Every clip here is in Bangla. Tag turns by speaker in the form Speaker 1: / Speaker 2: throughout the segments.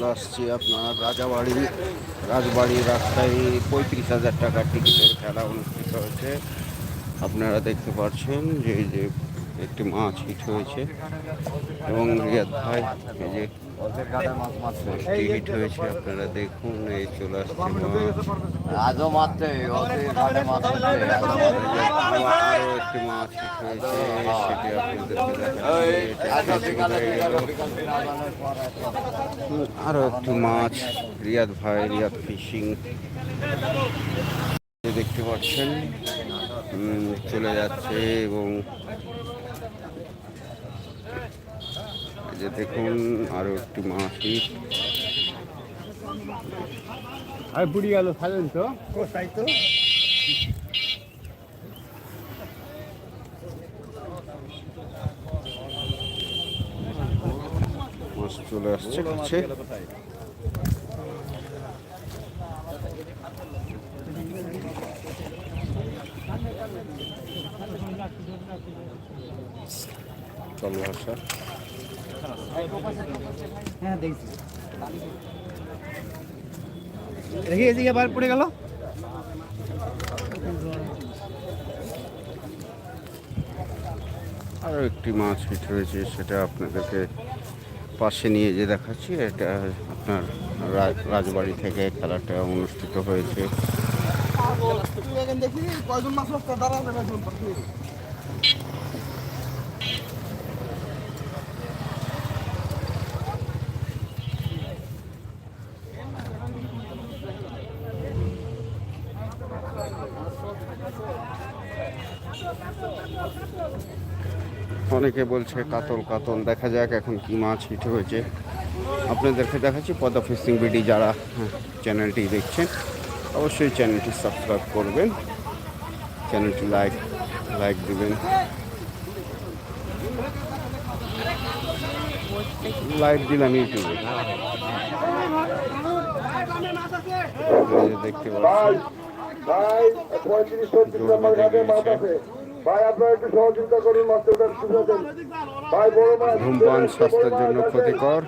Speaker 1: চলে আসছি আপনার রাজাবাড়ি, রাজবাড়ি রাস্তায় পঁয়ত্রিশ হাজার টাকার টিকিটের খেলা অনুষ্ঠিত হয়েছে। আপনারা দেখতে পাচ্ছেন যে যে একটি মাছ হিট হয়েছে এবং রিয়াদ ভাই এই যে হিট হয়েছে আপনারা দেখুন এই চলে আসছে
Speaker 2: আজও মারতে ওদের ঘাটে মাছ
Speaker 1: আরও একটি মাছ হিট হয়েছে সেটি হয়ে একটি মাছ রিয়াদ ভাই রিয়াদ ফিশিং দেখতে পাচ্ছেন চলে যাচ্ছে এবং যে দেখুন আরও একটি মাছ হিট
Speaker 3: আর বুড়ি গেল সাজেন তো।
Speaker 1: মাছ চলে আসছে কাছে চলো আসা।
Speaker 3: হ্যাঁ দেখছি। দেখি এদিকে বার পড়ে গেল।
Speaker 1: আরও একটি মাছ হিট হয়েছে সেটা আপনাদেরকে পাশে নিয়ে যে দেখাচ্ছি এটা আপনার রাজবাড়ি থেকে খেলাটা অনুষ্ঠিত হয়েছে। অনেকে বলছে কাতল কাতল দেখা যাক এখন কি মাছ হিট হয়েছে। আপনাদেরকে দেখাচ্ছি পদ্মা ফিশিং বিডি যারা হ্যাঁ, চ্যানেলটি দেখছেন অবশ্যই চ্যানেলটি সাবস্ক্রাইব করবেন। চ্যানেলটি লাইক লাইক দিবেন। লাইক দিলাম ইউটিউবে। দেখতে পাচ্ছেন।
Speaker 4: ভাই আপনারা একটু সহযোগিতা করুন ভাই বড় মাছ
Speaker 1: ধূমপান স্বাস্থ্যের জন্য ক্ষতিকর।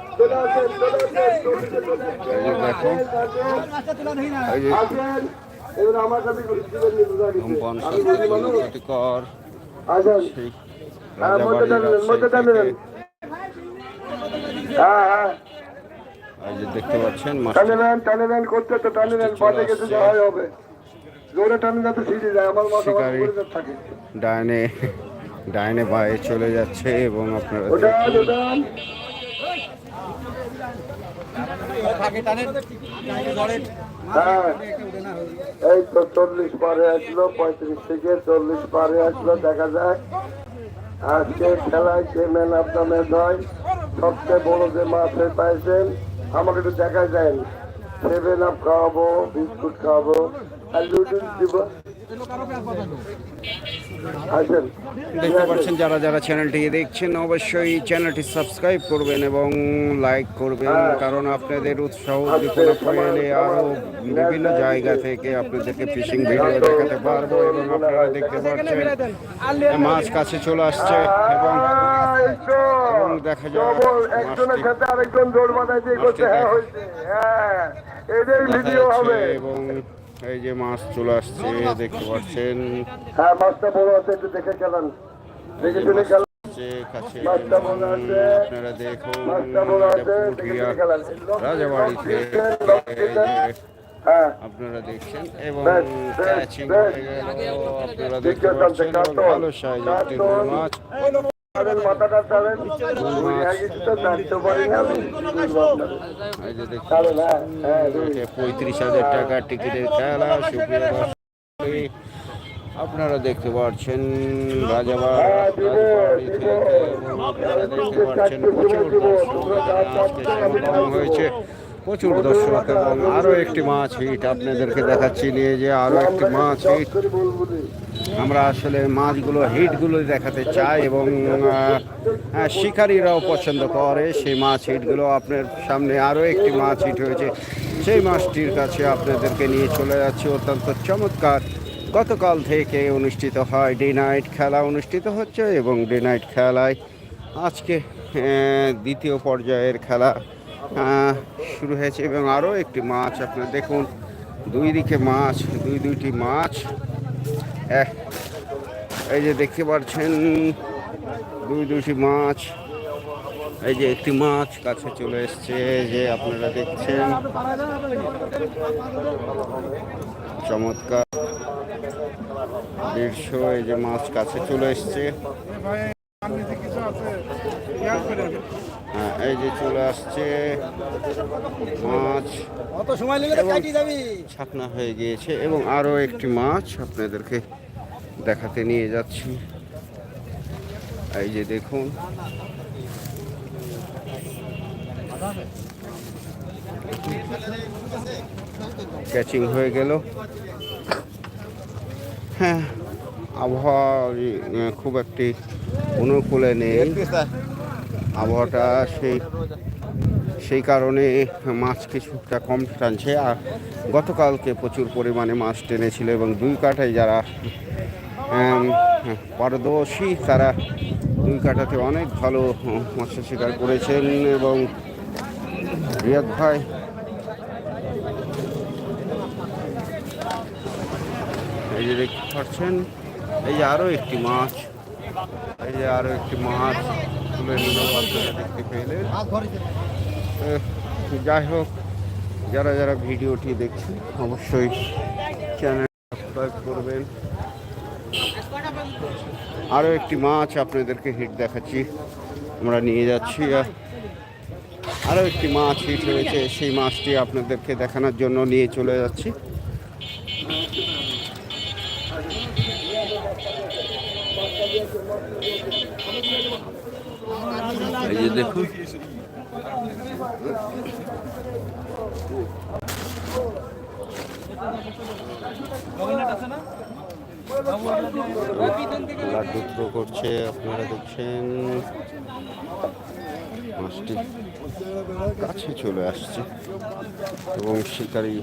Speaker 1: দেখো। ধূমপান স্বাস্থ্যের জন্য ক্ষতিকর। দেখতে পাচ্ছেন
Speaker 4: টানে নেন টানে নেন করতে তো টানে নেন গেছে হবে। জোরে টানে যাতে সিঁড়ি যায় আমার মাথা থাকে।
Speaker 1: ডাইনে ডাইনে বায়ে চলে যাচ্ছে এবং আপনারা
Speaker 4: হ্যাঁ। এই তো চল্লিশ পারে আসলো পঁয়ত্রিশ থেকে চল্লিশ পারে আসলো দেখা যায় আজকে খেলায় কে ম্যান অফ দ্য ম্যাচ হয়? সবচেয়ে বড় যে মাছ পাইছেন আমাকে একটু দেখা যায় সেভেন আপ খাওয়াবো বিস্কুট খাওয়াবো আর লুডুস দিব
Speaker 1: দেখতে পাচ্ছেন যারা যারা চ্যানেলটি দেখছেন অবশ্যই চ্যানেলটি সাবস্ক্রাইব করবেন এবং লাইক করবেন কারণ আপনাদের উৎসাহ উদ্দীপনা পেলে আরও বিভিন্ন জায়গা থেকে আপনাদেরকে ফিশিং ভিডিও দেখাতে পারব এবং আপনারা দেখতে পাচ্ছেন মাছ কাছে চলে আসছে এবং দেখা যায়
Speaker 4: একজনের সাথে আরেকজন দৌড় বাঁধাইছে এই করছে হ্যাঁ হয়েছে। হ্যাঁ এটাই ভিডিও হবে।
Speaker 1: এবং এই যে মাছ চলে আসছে দেখতে পাচ্ছেন।
Speaker 4: হ্যাঁ মাছটা বড় আছে একটু দেখে খেলান। দেখে শুনে খেলান।
Speaker 1: কাছে আপনারা দেখুন
Speaker 4: হ্যাঁ।
Speaker 1: আপনারা দেখছেন এবং ক্যাচিং হয়ে গেল। আপনারা দেখতে পাচ্ছেন। ভালো সাইজ একটি মাছ।
Speaker 4: মাথাটা হ্যাঁ হ্যাঁ।
Speaker 1: পঁয়ত্রিশ হাজার টিকিটের খেলা আপনারা দেখতে পাচ্ছেন সমাগম হয়েছে প্রচুর দর্শক এবং আরও একটি মাছ হিট আপনাদেরকে দেখাচ্ছি নিয়ে যে আরও একটি মাছ হিট। আমরা আসলে মাছগুলো হিটগুলো দেখাতে চাই এবং হ্যাঁ, শিকারীরাও পছন্দ করে। সেই মাছ হিটগুলো আপনার সামনে আরও একটি মাছ হিট হয়েছে। সেই মাছটির কাছে আপনাদেরকে নিয়ে চলে যাচ্ছে। অত্যন্ত চমৎকার। গতকাল থেকে অনুষ্ঠিত হয় ডে নাইট খেলা। অনুষ্ঠিত হচ্ছে এবং ডে নাইট খেলায় আজকে দ্বিতীয় পর্যায়ের খেলা শুরু হয়েছে এবং আরও একটি মাছ আপনার দেখুন। দুই দিকে মাছ দুই দুইটি মাছ। এই যে দেখতে পাচ্ছেন, দুই দুটি মাছ, এই যে একটি মাছ কাছে চলে এসছে যে আপনারা দেখছেন। চমৎকার। দেড়শো এই যে মাছ কাছে চলে এসছে। হ্যাঁ এই যে চলে আসছে মাছ।
Speaker 3: অত সময়
Speaker 1: ছাকনা হয়ে গিয়েছে এবং আরও একটি মাছ আপনাদেরকে দেখাতে নিয়ে যাচ্ছি। এই যে দেখুন। ক্যাচিং হয়ে গেল। হ্যাঁ আবহাওয়া খুব একটি অনুকূলে নেই। আবহাওয়াটা সেই সেই কারণে মাছ কিছুটা কম টানছে। আর গতকালকে প্রচুর পরিমাণে মাছ টেনেছিল এবং দুই কাঠায় যারা পারদর্শী তারা দুই কাঠাতে অনেক ভালো মৎস্য শিকার করেছেন এবং রিয়াদ ভাই এই যে দেখতে পাচ্ছেন এই যে আরও একটি মাছ। এই যে একটি মাছ তুলে দেখতে আহ, যাই হোক যারা যারা ভিডিওটি দেখছেন অবশ্যই চ্যানেল সাবস্ক্রাইব করবেন। আরও একটি মাছ আপনাদেরকে হিট দেখাচ্ছি। আমরা নিয়ে যাচ্ছি আরও একটি মাছ হিট হয়েছে। সেই মাছটি আপনাদেরকে দেখানোর জন্য নিয়ে চলে যাচ্ছি। এই যে দেখুন। করছে আপনারা দেখছেন। মাছটি কাছে চলে আসছে এবং শিকারী এই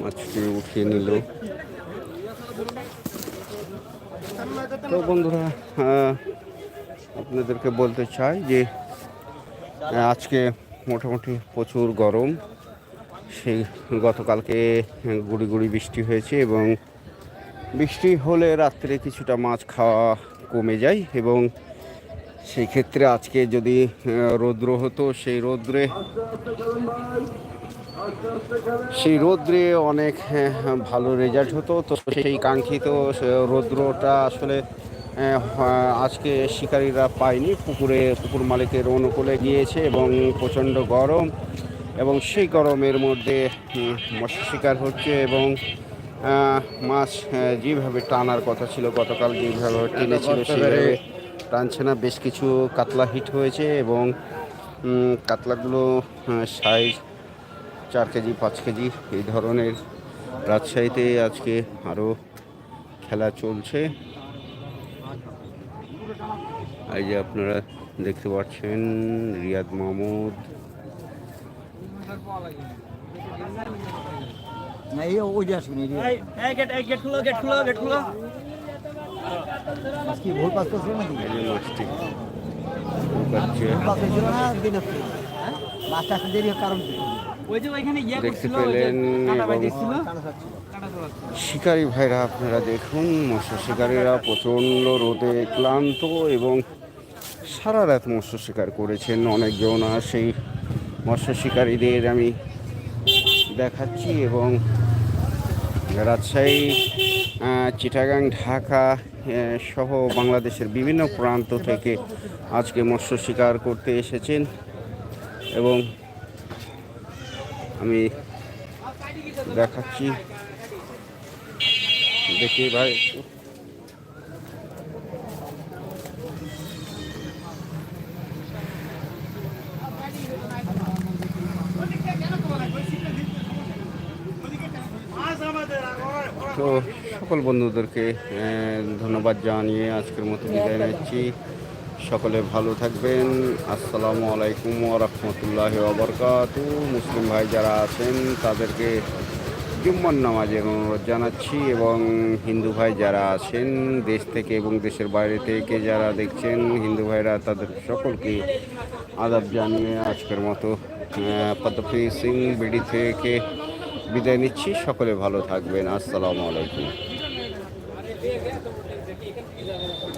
Speaker 1: মাছটি উঠিয়ে নিল। তো বন্ধুরা আপনাদেরকে বলতে চাই যে আজকে মোটামুটি প্রচুর গরম। সেই গতকালকে গুড়ি গুড়ি বৃষ্টি হয়েছে এবং বৃষ্টি হলে রাত্রে কিছুটা মাছ খাওয়া কমে যায় এবং সেই ক্ষেত্রে আজকে যদি রৌদ্র হতো সেই রৌদ্রে সেই রৌদ্রে অনেক হ্যাঁ, ভালো রেজাল্ট হতো। তো সেই কাঙ্ক্ষিত রৌদ্রটা আসলে আজকে শিকারীরা পায়নি। পুকুরে পুকুর মালিকের অনুকূলে গিয়েছে এবং প্রচণ্ড গরম এবং সেই গরমের মধ্যে মৎস্য শিকার হচ্ছে এবং মাছ যেভাবে টানার কথা ছিল গতকাল যেভাবে টেনেছিল সেভাবে টানছে না বেশ কিছু কাতলা হিট হয়েছে এবং কাতলাগুলো সাইজ চার কেজি পাঁচ কেজি এই ধরনের রাজশাহীতে আজকে আরও খেলা চলছে। এই যে আপনারা দেখতে পাচ্ছেন রিয়াদ মাহমুদ।
Speaker 3: না এই ওই যে আসুন এই
Speaker 5: গেট খুলো গেট খুলো গেট খুলো।
Speaker 3: কি ভুল পাস করছিল নাকি?
Speaker 1: এই যে মাছটি ঢুকাচ্ছে
Speaker 3: ভুল পাস হয়েছিল না দিন হচ্ছে? মাছটা আসতে দেরি হওয়ার কারণ কি?
Speaker 5: ওই যে ওইখানে ইয়ে
Speaker 1: শিকারী ভাইরা আপনারা দেখুন মৎস্য শিকারীরা প্রচণ্ড রোদে ক্লান্ত এবং সারা রাত মৎস্য শিকার করেছেন অনেকজন আর সেই মৎস্য শিকারীদের আমি দেখাচ্ছি এবং রাজশাহী চিটাগাং ঢাকা সহ বাংলাদেশের বিভিন্ন প্রান্ত থেকে আজকে মৎস্য শিকার করতে এসেছেন এবং আমি দেখাচ্ছি। দেখি ভাই। তো সকল বন্ধুদেরকে ধন্যবাদ জানিয়ে আজকের মতো বিদায় নিচ্ছি। সকলে ভালো থাকবেন। আসসালামু আলাইকুম রহমতুল্লাহ ওবরকাত মুসলিম ভাই যারা আছেন, তাদেরকে জুম্মার নামাজের অনুরোধ জানাচ্ছি এবং হিন্দু ভাই যারা আছেন, দেশ থেকে এবং দেশের বাইরে থেকে যারা দেখছেন, হিন্দু ভাইরা তাদের সকলকে আদাব জানিয়ে আজকের মতো পদ্মপ্রী সিং বিডি থেকে বিদায় নিচ্ছি। সকলে ভালো থাকবেন। আসসালামু আলাইকুম।